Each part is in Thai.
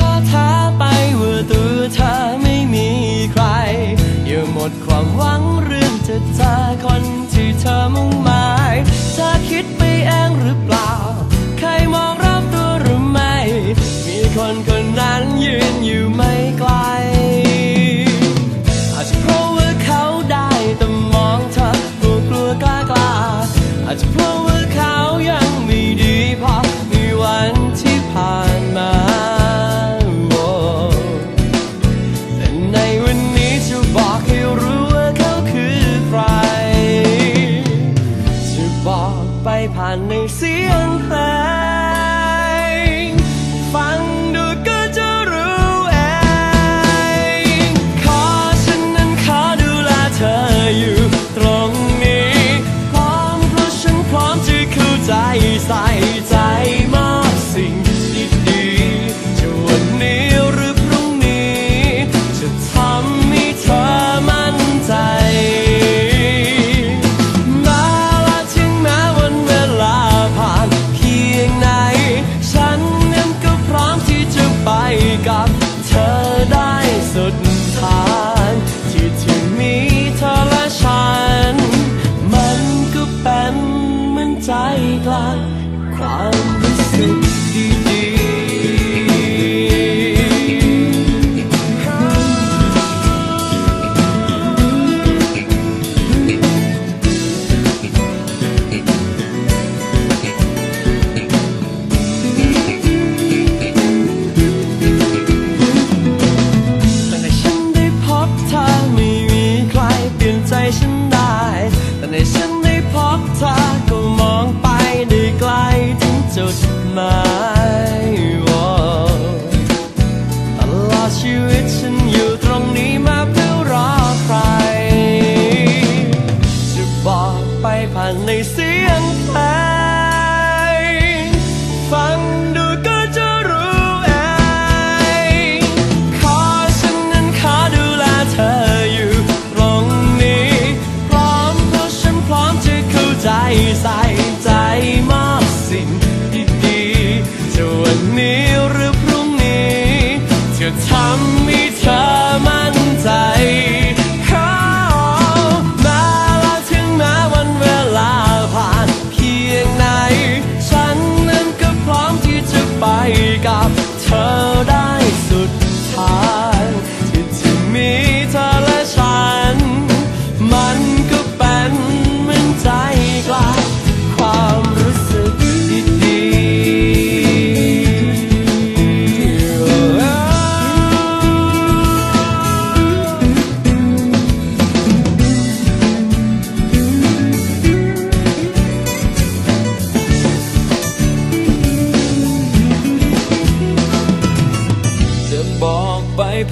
ธอท้าไปว่าตัวเธอไม่มีใคร อย่าหมดความหวังเรื่องจะเจอคนที่เธอมุ่งหมายเธอคิดไปเอง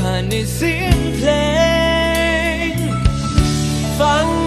ผ่านในเสียงเพลง ฟัง